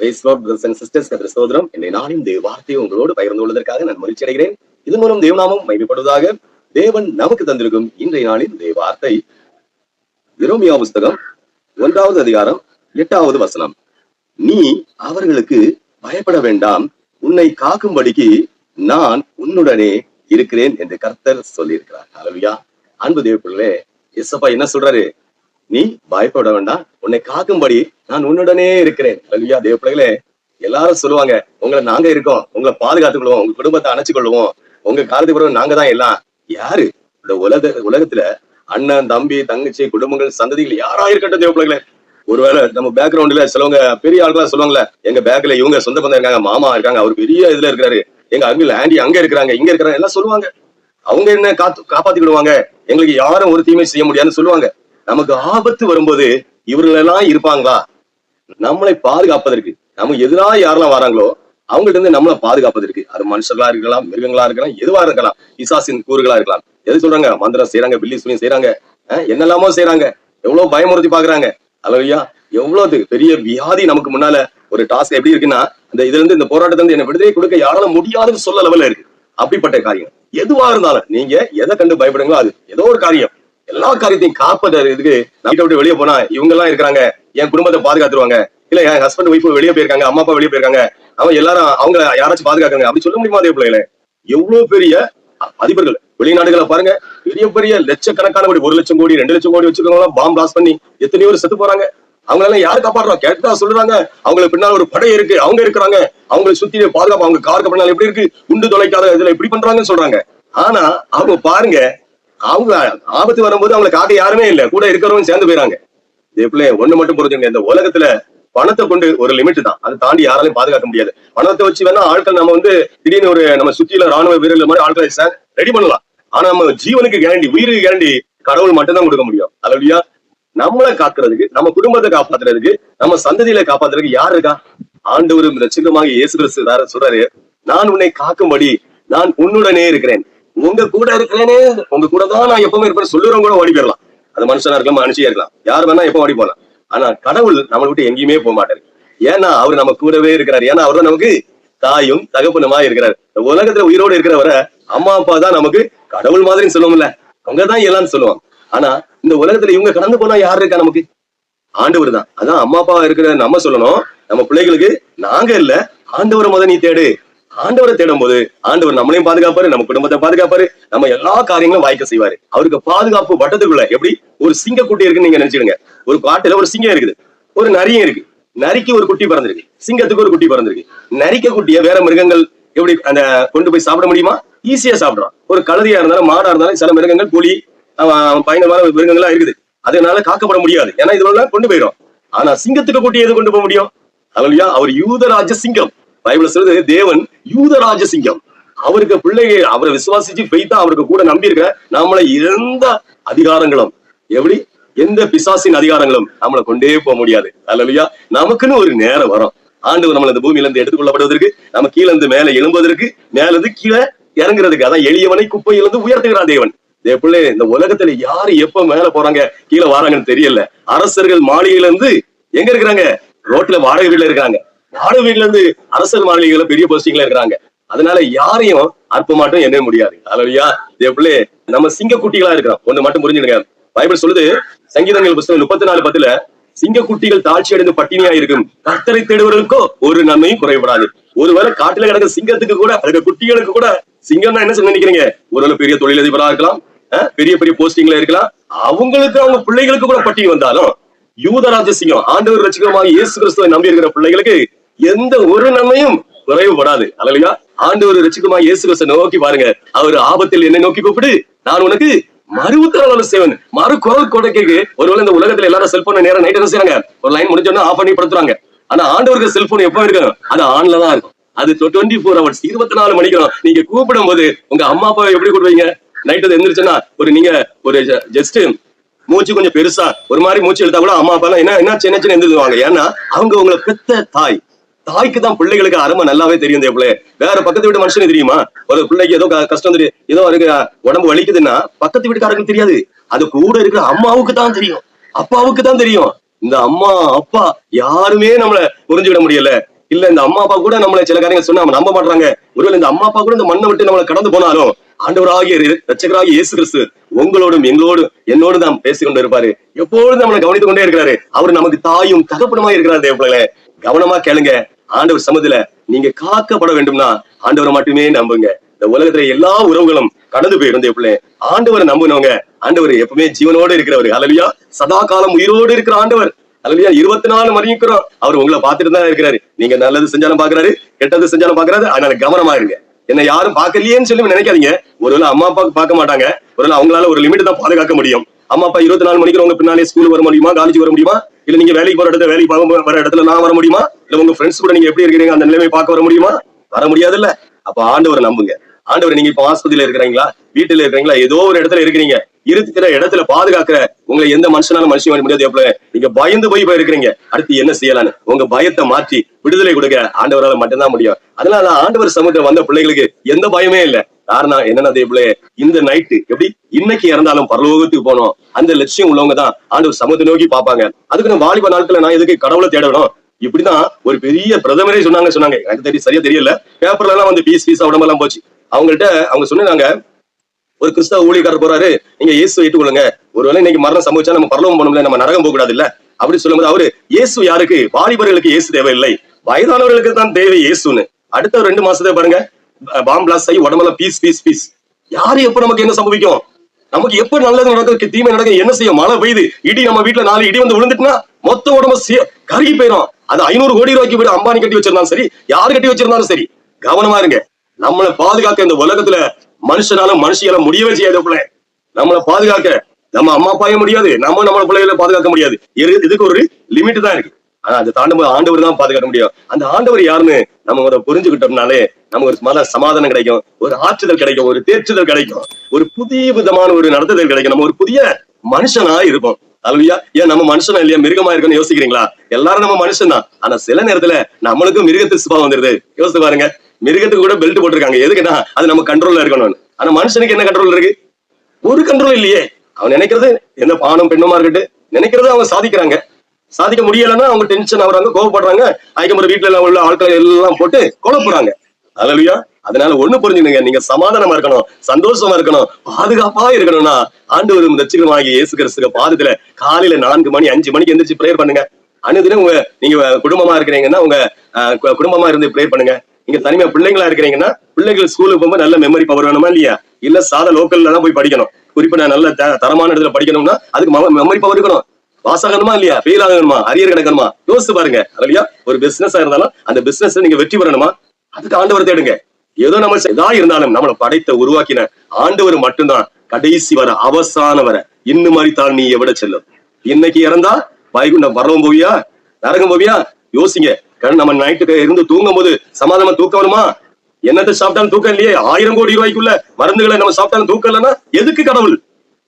Praise Lord, brothers and sisters, என்னை நாளின் தேவ வார்த்தையை உங்களோடு பகிர்ந்து கொள்வதற்காக நான் மகிழ்ச்சி அடைகிறேன் இதன் மூலம் தேவநாமம் மைமைப்படுவதாக தேவன் நமக்கு தந்திருக்கும் இன்றைய நாளின் தேவ வார்த்தை. விரோமியா புஸ்தகம் ஒன்றாவது அதிகாரம் எட்டாவது வசனம். நீ அவர்களுக்கு பயப்பட வேண்டாம். உன்னை காக்கும்படிக்கு நான் உன்னுடனே இருக்கிறேன் என்று கர்த்தர் சொல்லியிருக்கிறார். அலவியா அன்பு தேவப்பிள்ளே எஸ்அப்பா என்ன சொல்றாரு? நீ பயப்பட வேண்டாம். உன்னை காக்கும்படி நான் உன்னுடனே இருக்கிறேன். கல்வியா தேவ பிள்ளைகளே எல்லாரும் சொல்லுவாங்க உங்களை நாங்க இருக்கோம். உங்களை பாதுகாத்துக் கொள்வோம் உங்க குடும்பத்தை அணைச்சு கொள்வோம் உங்க காலத்துக்கு பிறகு நாங்க தான் எல்லாம். யாரு? இந்த உலக உலகத்துல அண்ணன் தம்பி தங்கச்சி குடும்பங்கள் சந்ததிகள் யாரா இருக்கட்டும் தேவ பிள்ளைகளே ஒருவேளை நம்ம பேக்ரவுண்ட்ல சிலவங்க பெரிய ஆட்களா சொல்லுவாங்கல்ல எங்க பேக்ல இவங்க சொந்த பந்தம் இருக்காங்க மாமா இருக்காங்க அவர் பெரிய இதுல இருக்காரு எங்க அங்கிள் ஆண்டி அங்க இருக்கிறாங்க இங்க இருக்கிறாங்க. எல்லாம் சொல்லுவாங்க. அவங்க என்ன காத்து காப்பாத்திக்கிடுவாங்க? எங்களுக்கு யாரும் ஒரு தீமை செய்ய முடியாதுன்னு சொல்லுவாங்க. நமக்கு ஆபத்து வரும்போது இவர்கள் எல்லாம் இருப்பாங்களா? நம்மளை பாதுகாப்பதற்கு நமக்கு எதிராக யாரெல்லாம் வராங்களோ அவங்கள்ட்ட இருந்து நம்மளை பாதுகாப்பதற்கு அது மனுஷர்களா இருக்கலாம் மிருகங்களா இருக்கலாம் எதுவா இருக்கலாம் இசாசின் கூறுகளா இருக்கலாம். எது சொல்றாங்க? மந்திரம் செய்யறாங்க பில்லி சுனி செய்யறாங்க என்னெல்லாமோ செய்யறாங்க எவ்வளவு பயமுறுத்தி பாக்குறாங்க அலவையா எவ்வளவு பெரிய வியாதி நமக்கு முன்னால ஒரு டாஸ்க் எப்படி இருக்குன்னா அந்த இதுல இருந்து இந்த போராட்டத்தை வந்து என்ன விடுதலை கொடுக்க யாரால முடியாதுன்னு சொல்ல லெவல்ல இருக்கு. அப்படிப்பட்ட காரியம். எதுவா இருந்தாலும் நீங்க எதை கண்டு பயப்படுங்களோ அது ஏதோ ஒரு காரியம். எல்லா காரியத்தையும் காப்பதற்கு வீட்டை விட்டு வெளியே போனா இவங்க எல்லாம் இருக்கிறாங்க என் குடும்பத்தை பாதுகாத்துருவாங்க. இல்ல என் ஹஸ்பண்ட் ஒய்ஃப் வெளியே போயிருக்காங்க அம்மா அப்பா வெளியே போயிருக்காங்க. அவன் எல்லாரும் அவங்க யாராச்சும் பாதுகாக்காங்க அப்படி சொல்ல முடியுமா அதே பிள்ளைகளே? எவ்வளவு பெரிய அதிபர்கள். வெளிநாடுகளை பாருங்க பெரிய பெரிய லட்சக்கணக்கான கோடி ஒரு லட்சம் கோடி ரெண்டு லட்சம் கோடி வச்சிருக்கவங்க பாம் பிளாஸ்ட் பண்ணி எத்தனையோ பேர் செத்து போறாங்க. அவங்க எல்லாம் யாரு காப்பாடுறோம் கேட்டா சொல்றாங்க அவங்களுக்கு பின்னால் ஒரு படை இருக்கு. அவங்க இருக்கிறாங்க. அவங்களை சுத்தி பாதுகாப்பு அவங்க காருக்கு பின்னால் எப்படி இருக்கு? குண்டு தொலைக்காத இதுல இப்படி பண்றாங்கன்னு சொல்றாங்க. ஆனா அவங்க பாருங்க அவங்க ஆபத்து வரும்போது அவங்களை காக்க யாருமே இல்ல. கூட இருக்கிறவங்க சேர்ந்து போயிறாங்க. எப்படி ஒண்ணு மட்டும் புரிஞ்சுங்க. இந்த உலகத்துல பணத்தை கொண்டு ஒரு லிமிட் தான். அதை தாண்டி யாராலையும் பாதுகாக்க முடியாது. பணத்தை வச்சு வேணா ஆட்கள் நம்ம வந்து திடீர்னு ஒரு நம்ம சுத்தியில ராணுவ வீரர்கள் மாதிரி ஆட்களை ரெடி பண்ணலாம். ஆனா நம்ம ஜீவனுக்கு கேரண்டி உயிருக்கு கேரண்டி கடவுள் மட்டும்தான் கொடுக்க முடியும். அல்லையா நம்மளை காக்குறதுக்கு நம்ம குடும்பத்தை காப்பாத்துறதுக்கு நம்ம சந்ததியில காப்பாத்துறதுக்கு யாரு இருக்கா? ஆண்டு ரசிகமாக இயேசு கிறிஸ்து. சொல்றாரு நான் உன்னை காக்கும்படி நான் உன்னுடனே இருக்கிறேன். உங்க கூட இருக்கிறேனே உங்க கூட தான் நான் எப்பவுமே இருப்பேன். சொல்லுறவங்க கூட ஓடி போயிடலாம் அது மனுஷனா இருக்கலாம் மனுஷியா இருக்கலாம். யார் வேணா எப்ப ஓடி போகலாம். ஆனா கடவுள் நம்மளை விட்டு எங்கேயுமே போக மாட்டாரு. ஏன்னா அவர் நம்ம கூடவே இருக்கிறார். ஏன்னா அவர் தான் நமக்கு தாயும் தகப்பனுமா இருக்கிறார். இந்த உலகத்துல உயிரோடு இருக்கிறவரை அம்மா அப்பா தான் நமக்கு கடவுள் மாதிரின்னு சொல்லுவோம்ல. அவங்க தான் எல்லாம்னு சொல்லுவாங்க. ஆனா இந்த உலகத்துல இவங்க கடந்து போனா யார் இருக்கா நமக்கு? ஆண்டவர் தான். அதான் அம்மா அப்பா இருக்கிற நம்ம சொல்லணும். நம்ம பிள்ளைகளுக்கு நாங்க இல்ல. ஆண்டவர் முத நீ தேடு. ஆண்டவரை தேடும் போது ஆண்டவர் நம்மளையும் பாதுகாப்பாரு நம்ம குடும்பத்தை பாதுகாப்பாரு நம்ம எல்லா காரியங்களும் வாய்க்க செய்வாரு. அவருக்கு பாதுகாப்பு வட்டத்துக்குள்ள எப்படி? ஒரு சிங்க குட்டி இருக்குன்னு நீங்க நினைச்சிடுங்க ஒரு காட்டுல ஒரு சிங்கம் இருக்குது. ஒரு நரியும் இருக்கு. நரிக்கு ஒரு குட்டி பிறந்திருக்கு. சிங்கத்துக்கு ஒரு குட்டி பிறந்திருக்கு. நரிக்க குட்டிய வேற மிருகங்கள் எப்படி அந்த கொண்டு போய் சாப்பிட முடியுமா? ஈஸியா சாப்பிடுறான் ஒரு கழுதியா இருந்தாலும் மாடா இருந்தாலும் சில மிருகங்கள் புலி அவன் பயங்கரமான மிருகங்கள்லாம் இருக்குது. அதனால காக்கப்பட முடியாது. ஏன்னா இதெல்லாம் கொண்டு போயிடும் ஆனா சிங்கத்துக்கு குட்டி எது கொண்டு போக முடியும்? அவர் யூதராஜ சிங்கம். பைபிள் சொல்றது தேவன் யூதராஜ சிங்கம் அவருக்கு பிள்ளைங்க அவரை விசுவாசிச்சு பெய்தா அவருக்கு கூட நம்பி இருக்க நம்மளை எந்த அதிகாரங்களும். எப்படி? எந்த பிசாசின் அதிகாரங்களும் நம்மளை கொண்டே போக முடியாது. அல்லையா நமக்குன்னு ஒரு நேரம் வரும். ஆண்டவர் நம்மள இந்த பூமியில இருந்து எடுத்துக்கொள்ளப்படுவதற்கு நம்ம கீழே இருந்து மேல எழும்புவதற்கு மேல இருந்து கீழே இறங்குறதுக்கு அதான் எளியவனை குப்பையிலிருந்து உயர்த்துகிறான் தேவன். இதே பிள்ளை இந்த உலகத்துல யாரு எப்ப மேல போறாங்க கீழே வராங்கன்னு தெரியல. அரசர்கள் மாளிகையில இருந்து எங்க இருக்கிறாங்க? ரோட்ல வாடகை வீட்டுல இருக்காங்க வாடகை வீட்டுல இருந்து அரசர் மாளிகையில பெரிய போஸ்டிங்ல இருக்கிறாங்க. அதனால யாரையும் அற்பமாட்டம் என்ன முடியாது. அலவியா எப்படி நம்ம சிங்க குட்டிகளா இருக்கிறோம். ஒண்ணு மட்டும் புரிஞ்சுடுங்க பைபிள் சொல்லுது சங்கீதங்கள் புஸ்தகம் முப்பத்தி நாலு பத்துல சிங்க குட்டிகள் தாழ்ச்சி அடைந்து பட்டினியா இருக்கும். கர்த்தரை தேடுவதற்கோ ஒரு நன்மையும் குறைபடாது. ஒருவேளை காட்டுல கிடக்க சிங்கத்துக்கு கூட அதுக்கு குட்டிகளுக்கு கூட சிங்கம்னா என்ன சொல்ல நினைக்கிறீங்க? ஒருவேளை பெரிய தொழிலதிபரா இருக்கலாம் பெரிய பெரிய போஸ்டிங்ல இருக்கலாம். அவங்களுக்கு அவங்க பிள்ளைகளுக்கு கூட பட்டினி வந்தாலும் யூதராஜ சிங்கம் ஆண்டவர் ரசிகமாக இயேசு கிறிஸ்துவை நம்பி இருக்கிற பிள்ளைகளுக்கு எந்த ஒரு நன்மையும் குறைவுபடாது அல்லையா ஆண்டவர் ரசிக்குமா இயேசு நோக்கி பாருங்க அவர் ஆபத்தில் என்னை நோக்கி கூப்பிடு. நான் உனக்கு மறு உத்தரவாளர் சேவன் மறு குரல் கொடைக்கு ஒருவேளை இந்த உலகத்துல எல்லாரும் செல்போன் நேரம் நைட் என்ன செய்யறாங்க ஒரு லைன் முடிஞ்சோன்னா ஆஃப் பண்ணி படுத்துறாங்க ஆனா ஆண்டவருக்கு செல்போன் எப்ப இருக்கும் அது ஆன்ல தான் இருக்கும். அது டுவெண்ட்டி ஃபோர் ஹவர்ஸ் இருபத்தி நாலு மணிக்கு நீங்க கூப்பிடும் போது உங்க அம்மா அப்பாவை எப்படி கூப்பிடுவீங்க நைட்டு எந்திரிச்சுன்னா ஒரு நீங்க ஒரு ஜஸ்ட் மூச்சு கொஞ்சம் பெருசா ஒரு மாதிரி மூச்சு எடுத்தா கூட அம்மா அப்பா என்ன என்ன சின்ன சின்ன எந்திரிவாங்க ஏன்னா அவங்க உங்களை பெத்த தாய். தாய்க்கு தான் பிள்ளைகளுக்கு அருமை நல்லாவே தெரியும் இந்த வேற பக்கத்து வீட்டு மனுஷனுக்கு தெரியுமா? ஒரு பிள்ளைக்கு ஏதோ கஷ்டம் தெரியும் ஏதோ இருக்கு உடம்பு வலிக்குதுன்னா பக்கத்து வீட்டுக்காரங்களுக்கு தெரியாது. அது கூட இருக்கிற அம்மாவுக்கு தான் தெரியும். அப்பாவுக்கு தான் தெரியும். இந்த அம்மா அப்பா யாருமே நம்மள புரிஞ்சுவிட முடியல. இல்ல இந்த அம்மா அப்பா கூட நம்மள சில காரியங்கள் சொன்னா நம்ப மாட்டாங்க ஒருவேளை இந்த அம்மா அப்பா கூட இந்த மண்ணை விட்டு நம்மளை கடந்து போனாலும் ஆண்டவராகிய ரட்சகராகிய இயேசு கிறிஸ்து உங்களோடும் எங்களோடும் என்னோடு தான் பேசிக்கொண்டு இருப்பாரு. எப்பொழுதும் நம்மளை கவனித்துக் கொண்டே இருக்கிறாரு. அவர் நமக்கு தாயும் தகப்பனமா இருக்கிறார் தேவப்பிள்ளைகளே. கவனமா கேளுங்க. ஆண்டவர் சமதில நீங்க காக்கப்பட வேண்டும்னா ஆண்டவரை மட்டுமே நம்புங்க. இந்த உலகத்துல எல்லா உறவுகளும் கடந்து போயிருந்த எப்படி ஆண்டவரை நம்புனவங்க ஆண்டவர் எப்பவுமே ஜீவனோடு இருக்கிறவர். அலலியா சதா காலம் உயிரோடு இருக்கிற ஆண்டவர். அலலியா இருபத்தி நாலு மணி இருக்கிறோம் அவர் உங்களை பார்த்துட்டு தான் இருக்கிறாரு. நீங்க நல்லது செஞ்சாலும் பாக்குறாரு கெட்டது செஞ்சாலும் பாக்குறாரு அதனால கவனமா இருங்க. என்ன யாரும் பாக்கலையேன்னு சொல்லி நினைக்காதீங்க. ஒருவேளை அம்மா அப்பாவுக்கு பார்க்க மாட்டாங்க. ஒருவேளை அவங்களால ஒரு லிமிட் தான் பாதுகாக்க முடியும். அம்மா அப்பா இருபத்தி நாலு மணிக்கு உங்க பின்னாலே ஸ்கூல் வர முடியுமா? காலேஜ் வர முடியுமா? இல்ல நீங்க வேலைக்கு போற இடத்துல வேலைக்கு பார்க்க வர இடத்துல நான் வர முடியுமா? இல்ல உங்க ஃப்ரெண்ட்ஸ் கூட நீங்க எப்படி இருக்கிறீங்க அந்த நிலைமை பார்க்க வர முடியுமா? வர முடியாதுல்ல. அப்ப ஆண்டவரை நம்புங்க. ஆண்டவர் நீங்க இப்ப ஆஸ்பத்திரியில இருக்கிறீங்களா? வீட்டுல இருக்கிறீங்களா? ஏதோ ஒரு இடத்துல இருக்கிறீங்க. இருக்கிற இடத்துல பாதுகாக்கிற உங்களை எந்த மனுஷனாலும் மனுஷன் வர முடியாது எப்ப நீங்க பயந்து போய் போய் இருக்கிறீங்க. அடுத்து என்ன செய்யலான்னு உங்க பயத்தை மாற்றி விடுதலை கொடுக்க ஆண்டவரால மட்டும்தான் முடியும். அதனால ஆண்டவர் சமூகத்தில் வந்த பிள்ளைகளுக்கு எந்த பயமே இல்லை. காரணம் என்னன்னா தேவளே இந்த நைட்டு எப்படி இன்னைக்கு இறந்தாலும் பரலோகத்துக்கு போனோம் அந்த லட்சியம் உள்ளவங்க தான் ஆண்டவர் சமத்தை நோக்கி பார்ப்பாங்க. அதுக்கு நான் வாலிப நாட்கள் நான் எதுக்கு கடவுளை தேடணும் இப்படிதான் ஒரு பெரிய பிரதமரே சொன்னாங்க சொன்னாங்க. எனக்கு தெரியும் சரியா தெரியல. பேப்பர்ல எல்லாம் வந்து பீஸ் பீஸ் உடம்பெல்லாம் போச்சு. அவங்கள்ட்ட அவங்க சொன்னாங்க ஒரு கிறிஸ்தவ ஊழியக்காரர் போறாரு. நீங்க இயேசு ஏற்றுக்கொள்ளுங்க. ஒருவேளை இன்னைக்கு மரணம் சம்பவிச்சா நம்ம பரலவம் போனோம்ல நம்ம நரகம் போக கூடாது இல்ல அப்படி சொல்லும்போது அவரு இயேசு யாருக்கு? வாலிபர்களுக்கு இயேசு தேவையில்லை. வயதானவர்களுக்கு தான் தேவை இயேசுன்னு. அடுத்த ரெண்டு மாசத்தை பாருங்க பாம் பிளாஸ் ஆகி உடம்புல பீஸ் பீஸ் பீஸ் யாரு எப்ப நமக்கு என்ன சம்பவிக்கும்? நமக்கு எப்ப நல்லது நடக்கும் தீமை நடக்கும் என்ன செய்யும்? மழை பெய்யுது இடி நம்ம வீட்டுல நாலு இடி வந்து விழுந்துட்டுனா மொத்த உடம்பு கருகி போயிடும் அது ஐநூறு கோடி ரூபாய்க்கு போய் அம்பானி கட்டி வச்சிருந்தாலும் சரி யாரு கட்டி வச்சிருந்தாலும் சரி கவனமா இருங்க. நம்மளை பாதுகாக்க இந்த உலகத்துல மனுஷனால மனுஷியால முடியவே செய்யாத பிள்ளை. நம்மளை பாதுகாக்க. நம்ம அம்மா அப்பாவே முடியாது. நம்ம நம்ம பிள்ளைகளை பாதுகாக்க முடியாது. இதுக்கு ஒரு லிமிட் தான் இருக்கு. ஆனா அதை தாண்டும் போது ஆண்டவர் தான் பாதுகாக்க முடியும். அந்த ஆண்டவர் யாருன்னு நம்ம அதை புரிஞ்சுக்கிட்டோம்னாலே நமக்கு ஒரு மன சமாதானம் கிடைக்கும் ஒரு ஆற்றுதல் கிடைக்கும் ஒரு தேர்ச்சுதல் கிடைக்கும் ஒரு புதிய விதமான ஒரு நடத்துதல் கிடைக்கும். நம்ம ஒரு புதிய மனுஷனா இருப்போம். அல்வியா ஏன் நம்ம மனுஷனா இல்லையா? மிருகமா இருக்கணும்னு யோசிக்கிறீங்களா? எல்லாரும் நம்ம மனுஷன் தான். ஆனா சில நேரத்துல நம்மளுக்கும் மிருகத்து சுபாவம் வந்துருது. யோசித்து பாருங்க. மிருகத்துக்கு கூட பெல்ட் போட்டிருக்காங்க. எதுக்குன்னா அது நம்ம கண்ட்ரோல்ல இருக்கணும் ஆனா மனுஷனுக்கு என்ன கண்ட்ரோல் இருக்கு? ஒரு கண்ட்ரோல் இல்லையே. அவன் நினைக்கிறது எந்த பானும் பெண்ணுமா இருக்கட்டும் நினைக்கிறது அவங்க சாதிக்கிறாங்க. சாதிக்க முடியலன்னா அவங்க டென்ஷன் ஆகுறாங்க கோவப்படுறாங்க. அதுக்கப்புறம் வீட்டுல எல்லாம் உள்ள ஆட்கள் எல்லாம் போட்டு குழப்புறாங்க அதுலயா அதனால ஒண்ணு புரிஞ்சுக்கணுங்க. நீங்க சமாதானமா இருக்கணும் சந்தோஷமா இருக்கணும் பாதுகாப்பா இருக்கணும்னா ஆண்டு ஆண்டவரும் ரட்சிகரமாகிய இயேசு கிறிஸ்துக்கு பாதத்துல காலையில நான்கு மணி அஞ்சு மணிக்கு எந்திரிச்சு ப்ரேயர் பண்ணுங்க. அனுதினம் உங்க நீங்க குடும்பமா இருக்கிறீங்கன்னா உங்க அஹ், குடும்பமா இருந்து ப்ரேயர் பண்ணுங்க. நீங்க தனிமையா பிள்ளைங்களா இருக்கிறீங்கன்னா பிள்ளைகள் ஸ்கூலுக்கு போகும்போது நல்ல மெமரி பவர் வேணுமா இல்லையா? இல்ல சாதா லோக்கல்ல தான் போய் படிக்கணும். குறிப்பிட்ட நல்ல த- தரமான இடத்துல படிக்கணும்னா அதுக்கு மெமரி பவர் இருக்கணும். பாஸ் ஆகணுமா இல்லையா? ஃபெயில் ஆகணுமா அரியர் கிடக்கணுமா? யோசிச்சு பாருங்க. இல்லையா ஒரு பிசினஸ் இருந்தாலும் அந்த பிசினஸ் நீங்க வெற்றி பெறணுமா? அதுக்கு ஆண்டவர் தேடுங்க. ஏதோ நம்ம எதா இருந்தாலும் நம்மளை படைத்த உருவாக்கின ஆண்டவர் மட்டும்தான் கடைசி வர அவசான வர இன்னும் மாதிரி தான் நீ எவிட செல்லும். இன்னைக்கு இறந்தா வைகுண்டம் வரவும் போவியா? நரகம் போவியா? யோசிங்க. கரண் நம்ம நைட்டுக்கு இருந்து தூங்கும் போது சமாதானமா தூக்கம் வருமா? என்னத்தை சாப்பிட்டாலும் தூக்கம் இல்லையே? ஆயிரம் கோடி ரூபாய்க்குள்ள மருந்துகளை நம்ம சாப்பிட்டாலும் தூக்கம் இல்லைன்னா எதுக்கு கடவுள்?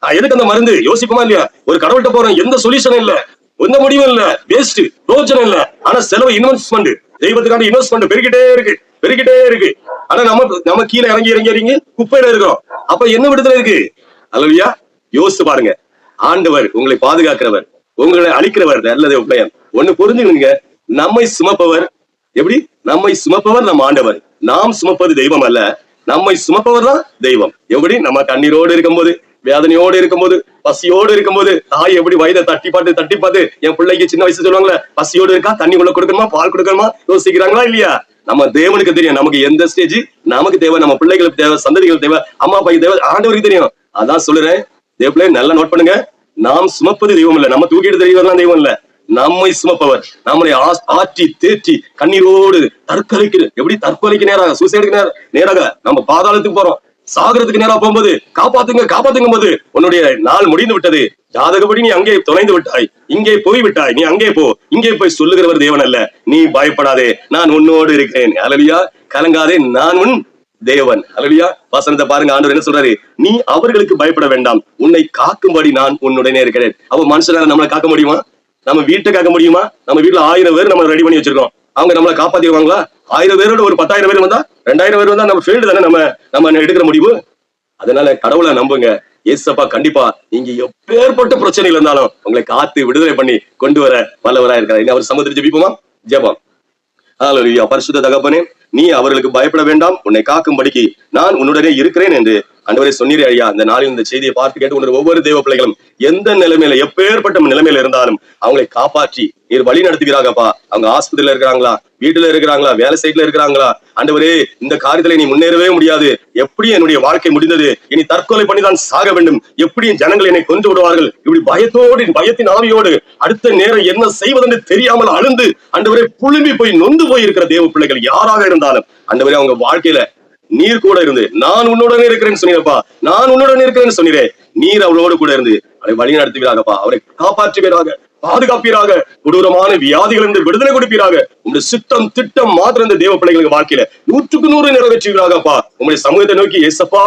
எதுக்கு அந்த மருந்து? யோசிப்போமா இல்லையா? ஒரு கடவுள்கிட்ட போறோம் எந்த சொல்யூஷனும் இல்ல. எந்த முடிவும் இல்ல. வேஸ்ட் ரோஜனம் இல்ல. ஆனா செலவு இன்வெஸ்ட்மெண்ட் தெய்வத்துக்கான இன்வெஸ்ட்மெண்ட் பெருகிட்டே இருக்கு. பெருகிட்டே இருக்கு. ஆனா நம்ம நம்ம கீழே இறங்கி இறங்கி இறங்கி குப்பையில இருக்கோம் அப்ப என்ன விடுதலை இருக்கு? அல்லவியா யோசிச்சு பாருங்க. ஆண்டவர் உங்களை பாதுகாக்கிறவர் உங்களை அழிக்கிறவர். நல்லது உபயம் ஒண்ணு புரிஞ்சுக்கணுங்க. நம்மை சுமப்பவர் எப்படி? நம்மை சுமப்பவர் நம்ம ஆண்டவர். நாம் சுமப்பது தெய்வம் அல்ல. நம்மை சுமப்பவர் தான் தெய்வம். எப்படி? நம்ம கண்ணீரோடு இருக்கும்போது. வேதனையோடு இருக்கும்போது பசியோடு இருக்கும்போது தாய் எப்படி வயதை தட்டி பார்த்து தட்டி பார்த்து என் பிள்ளைக்கு சின்ன வயசு சொல்லுவாங்களே பசியோடு இருக்கா? தண்ணி உள்ள கொடுக்கணுமா? பால் கொடுக்கணுமா? யோசிக்கிறாங்களா இல்லையா? நம்ம தேவனுக்கு தெரியும். நமக்கு எந்த ஸ்டேஜ் நமக்கு தேவை. நம்ம பிள்ளைகளுக்கு தேவை சந்ததிகளுக்கு தேவை அம்மா அப்பாக்கு தேவை ஆண்டவருக்கு தெரியும். அதான் சொல்லுறேன். தேவப்பிள்ளை நல்லா நோட் பண்ணுங்க. நாம் சுமப்பது தெய்வம் இல்ல. நம்ம தூக்கிட்டு தெய்வம் தெய்வம் இல்ல. நம்மை சுமப்பவர் நம்மளை ஆ- ஆற்றி தேற்றி கண்ணீரோடு தற்கொலைக்கு எப்படி தற்கொலைக்கு நேராக சூசைடுக்கு நேர நேராக நம்ம பாதாளத்துக்கு போறோம். சாகரத்துக்கு நேரா போகும்போது காப்பாத்துங்க காப்பாத்துங்க போது உன்னுடைய நாள் முடிந்து விட்டது. ஜாதகப்படி நீ அங்கே தொலைந்து விட்டாய். இங்கே போய் விட்டாய். நீ அங்கே போ. இங்கே போய் சொல்லுகிறவர் தேவன் அல்ல. நீ பயப்படாதே. நான் உன்னோடு இருக்கிறேன். அலலியா கலங்காதே. நான் உன் தேவன். அலலியா வசனத்தை பாருங்க. ஆண்டவர் என்ன சொல்றாரு? நீ அவர்களுக்கு பயப்பட வேண்டாம். உன்னை காக்கும்படி நான் உன்னுடனே இருக்கிறேன். அப்ப மனுஷனால நம்மளை காக்க முடியுமா? நம்ம வீட்டை காக்க முடியுமா? நம்ம வீட்டுல ஆயிரம் பேர் நம்ம ரெடி பண்ணி வச்சிருக்கோம் அவங்க நம்மளை காப்பாத்திடுவாங்களா? ஆயிரம் பேரோட ஒரு பத்தாயிரம் பேர் வந்தா ரெண்டாயிரம் பேர் வந்தா நம்ம ஃபீல்டு தானே நம்ம நம்ம எடுக்கிற முடிவு? அதனால கடவுளை நம்புங்க. ஏசப்பா கண்டிப்பா நீங்க எப்பேற்பட்ட பிரச்சனைகள் இருந்தாலும் உங்களை காத்து விடுதலை பண்ணி கொண்டு வர வல்லவரா இருக்கிறார். இனி அவர் சமுதிர ஜபிப்போமா? ஜெபம். ஹalleluya பரிசுத்த தகப்பனே நீ அவர்களுக்கு பயப்பட வேண்டாம். உன்னை காக்கும்படிக்கு நான் உன்னுடனே இருக்கிறேன் என்று அண்டவரை சொன்னீர் ஐயா அந்த நாளில் இந்த செய்தியை பார்த்து கேட்டு ஒவ்வொரு தெய்வ பிள்ளைகளும் எந்த நிலைமையில எப்பேற்பட்ட நிலைமையில இருந்தாலும் அவங்களை காப்பாற்றி நீர் வழி நடத்துகிறாங்கப்பா அவங்க ஆஸ்பத்திரியில இருக்கிறாங்களா? வீட்டுல இருக்கிறாங்களா? வேலை சைட்ல இருக்கிறாங்களா? அண்டவரே இந்த காரியத்துல நீ முன்னேறவே முடியாது. எப்படி என்னுடைய வாழ்க்கை முடிந்தது. இனி தற்கொலை பண்ணி தான் சாக வேண்டும். எப்படி ஜனங்கள் என்னை கொன்று விடுவார்கள். இப்படி பயத்தோடு பயத்தின் ஆவியோடு அடுத்த நேரம் என்ன செய்வதென்று தெரியாமல் அழுந்து அண்டவரே புழும்பி போய் நொந்து போய் இருக்கிற தேவ பிள்ளைகள் யாராக இருந்தாலும் அண்டவரே அவங்க வாழ்க்கையில நீர் கூட இருந்து. நான் உன்னுடனே இருக்கிறேன்னு சொன்னீரப்பா நான் உன்னுடனே இருக்கிறேன்னு சொன்னீரே. நீர் அவளோடு கூட இருந்து. அவரை வழி நடத்துவீராகப்பா. அவரை காப்பாற்றுவீராக. பாதுகாப்பீராக. கொடூரமான வியாதிகளிலிருந்து விடுதலை கொடுப்பீராக. உங்களுடைய சித்தம் திட்டம் மாத்திரம் இந்த தேவ பிள்ளைகளுக்கு வாழ்க்கையில நூற்றுக்கு நூறு நிறைவேற்றுவீராகப்பா. உங்களுடைய சமூகத்தை நோக்கி ஏசப்பா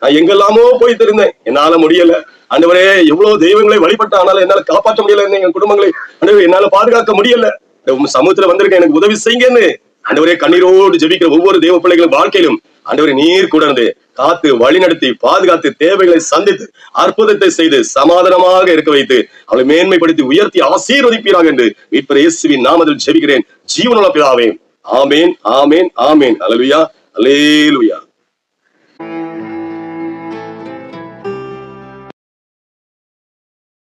நான் எங்கெல்லாமோ போய் தெரிந்தேன். என்னால முடியல. அண்டவரே எவ்வளவு தெய்வங்களை வழிபட்ட ஆனாலும் என்னால காப்பாற்ற முடியல. எங்க குடும்பங்களை ஆண்டவரே என்னால பாதுகாக்க முடியல. உங்க சமூகத்துல வந்திருக்கேன் எனக்கு உதவி செய்யுங்கன்னு அண்டவரே கண்ணீரோடு ஜெபிக்கிற ஒவ்வொரு தெய்வ பிள்ளைகளும் வாழ்க்கையிலும் ஆண்டவரே நீர் கூட இருந்து காத்து வழிநடத்தி பாதுகாத்து தேவைகளை சந்தித்து அற்புதத்தை செய்து சமாதானமாக இருக்க வைத்து அவளை மேன்மைப்படுத்தி உயர்த்தி ஆசீர்வதிப்பீராக என்று மீட்பர் இயேசுவின் நாமத்தில் ஜெபிக்கிறேன். ஜீவனுள்ள பிதாவே ஆமேன் ஆமேன் ஆமேன். அலலுயா அலேலுயா